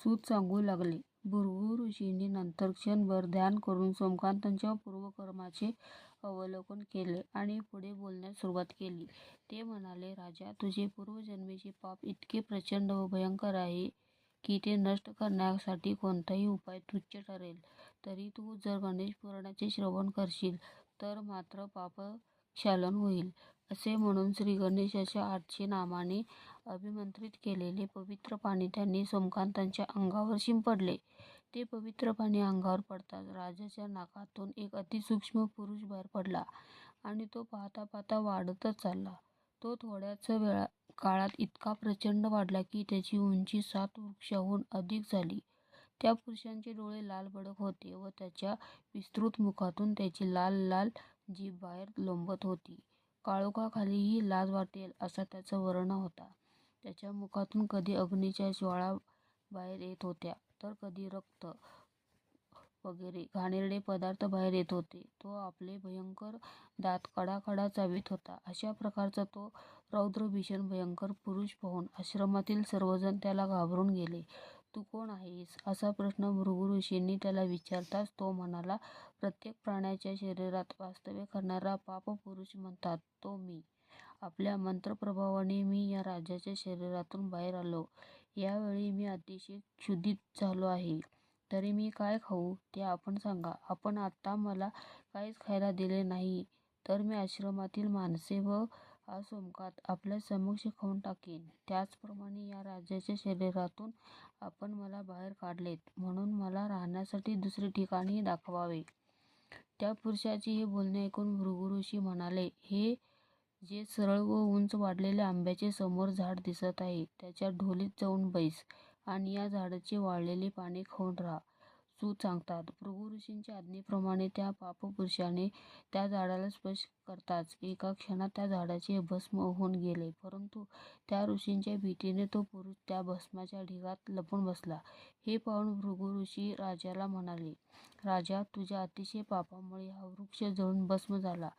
सूत सांगू लागले. भृगू ऋषींनी नंतर क्षणभर ध्यान करून सोमकांतांच्या पूर्वकर्माचे अवलोकन केले आणि पुढे बोलण्यास सुरुवात केली. ते म्हणाले, राजा, तुझे पूर्वजन्मीचे पाप इतके प्रचंड व भयंकर आहे की ते नष्ट करण्यासाठी कोणताही उपाय तुच्छ ठरेल. तरी तू जर गणेश पुराणाचे श्रवण करशील तर मात्र पापक्षालन होईल. असे म्हणून श्रीगणेशाच्या आठशे नामाने अभिमंत्रित केलेले पवित्र पाणी त्यांनी सोमकांतांच्या अंगावर शिंपडले. ते पवित्र पाणी अंगावर पडताच राजाच्या नाकातून एक अतिसूक्ष्म पुरुष बाहेर पडला आणि तो पाहता पाहता वाढतच चालला. तो थोड्याच काळात इतका प्रचंड वाढला की त्याची उंची सात वृक्षांहून अधिक झाली. त्या पुरुषाचे डोळे लालभडक होते व त्याच्या विस्तृत मुखातून त्याची लाल लाल जीभ बाहेर लोंबत होती. काळोखाखालीही लाज वाटेल असा त्याचा वर्ण होता. त्याच्या मुखातून कधी अग्नीच्या ज्वाळा बाहेर येत होत्या तर कधी रक्त वगैरे घाणेरडे पदार्थ बाहेर येत होते. तो आपले भयंकर दात कडाकडा चावीत होता. अशा प्रकारचा तो रौद्र भीषण भयंकर पुरुष पाहून आश्रमातील सर्वजण त्याला घाबरून गेले. तू कोण आहेस? असा प्रश्न भृगु ऋषींनी त्याला विचारताच तो म्हणाला, प्रत्येक प्राण्याच्या शरीरात वास्तव्य करणारा पापपुरुष म्हणतात तो मी. आपल्या मंत्रप्रभावाने मी या राजाच्या शरीरातून बाहेर आलो. यावेळी मी अतिशय क्षुधित झालो आहे. तरी मी काय खाऊ ते आपण सांगा. आपण आत्ता मला काहीच खायला दिले नाही तर मी आश्रमातील माणसे व हा आपल्या समक्ष खाऊन टाकीन. त्याचप्रमाणे या राजाच्या शरीरातून आपण मला बाहेर काढलेत म्हणून मला राहण्यासाठी दुसरे ठिकाणही दाखवावे. त्या पुरुषाचे हे बोलणे ऐकून भृगुऋषी म्हणाले, हे जे सरळ व उंच वाढलेले आंब्याचे समोर झाड दिसत आहे त्याच्या ढोलीत जाऊन बैस आणि या झाडाचे वाळलेले पाने खाऊन राहा. सूत सांगतात, भृगु ऋषींच्या आज्ञेप्रमाणे त्या पापपुरुषाने त्या झाडाला स्पर्श करताच एका क्षणात त्या झाडाचे भस्म होऊन गेले. परंतु त्या ऋषींच्या भीतीने तो पुरुष त्या भस्माच्या ढिगात लपून बसला. हे पाहून भृगु ऋषी राजाला म्हणाले, राजा, तुझ्या अतिशय पापामुळे हा वृक्ष जळून भस्म झाला.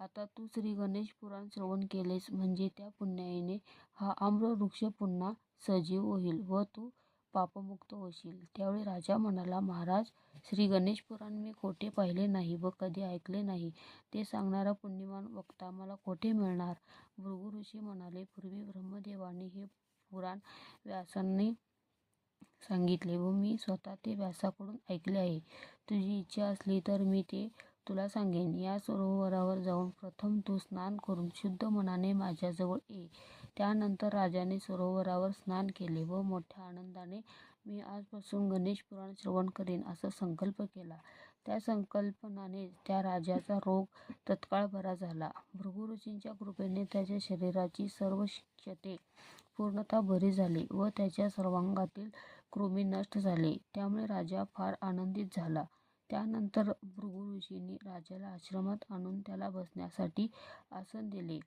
आता तू श्री गणेश पुराण श्रवण केलेस म्हणजे त्या पुण्याईने हा आम्रवृक्ष पुन्हा सजीव होईल व तू पापमुक्त होशील. त्यावेळी राजा म्हणाला, महाराज, श्री गणेश पुराण मी कोठे पाहिले नाही व कधी ऐकले नाही. ते सांगणारा पुण्यमान वक्ता मला कोठे मिळणार? भृगु ऋषी म्हणाले, पूर्वी ब्रह्मदेवाने हे पुराण व्यासांनी सांगितले व मी स्वतः ते व्यासाकडून ऐकले आहे. तुझी इच्छा असली तर मी ते तुला सांगेन. या सरोवरावर जाऊन प्रथम तू स्नान करून शुद्ध मनाने माझ्याजवळ ये. त्यानंतर राजाने सरोवरावर स्नान केले व मोठ्या आनंदाने मी आजपासून गणेश पुराण श्रवण करीन असा संकल्प केला. त्या संकल्पनाने त्या राजाचा रोग तत्काळ बरा झाला. भृगुरुचींच्या ऋषींच्या कृपेने त्याच्या शरीराची सर्व क्षते पूर्णतः बरी झाली व त्याच्या सर्वांगातील कृमी नष्ट झाले. त्यामुळे राजा फार आनंदित झाला. त्यानंतर भृगुऋषींनी राजाला आश्रमात आणून त्याला बसण्यासाठी आसन दिले.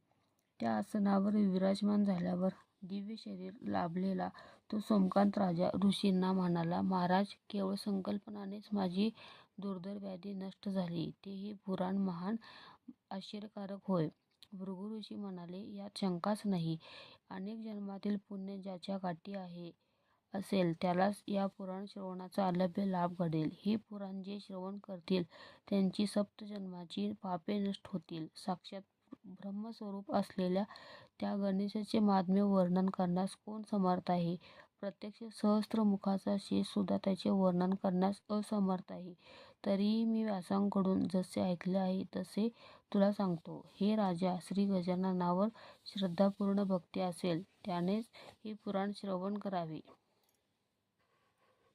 त्या आसनावर विराजमान झाल्यावर दिव्य शरीर लाभलेला तो सोमकांत राजा ऋषींना म्हणाला, महाराज, केवळ संकल्पनानेच माझी दुर्धर व्याधी नष्ट झाली. तेही पुराण महान आश्चर्यकारक होय. भृगुऋषी म्हणाले, यात शंकाच नाही. अनेक जन्मातील पुण्य ज्याच्या गाठी असेल त्यालाच या पुराण श्रवणाचा अलभ्य लाभ घडेल. हे पुराण जे श्रवण करतील त्यांची सप्तजन्माची पापे नष्ट होतील. साक्षात ब्रह्मस्वरूप असलेल्या त्या गणेशाचे माध्यम वर्णन करण्यास कोण समर्थ आहे? प्रत्यक्ष सहस्त्रमुखाचा शेषसुद्धा त्याचे वर्णन करण्यास असमर्थ आहे. तरीही मी व्यासांकडून जसे ऐकले आहे तसे तुला सांगतो. हे राजा, श्रीगजाननावर श्रद्धापूर्ण भक्ती असेल त्यानेच हे पुराण श्रवण करावे.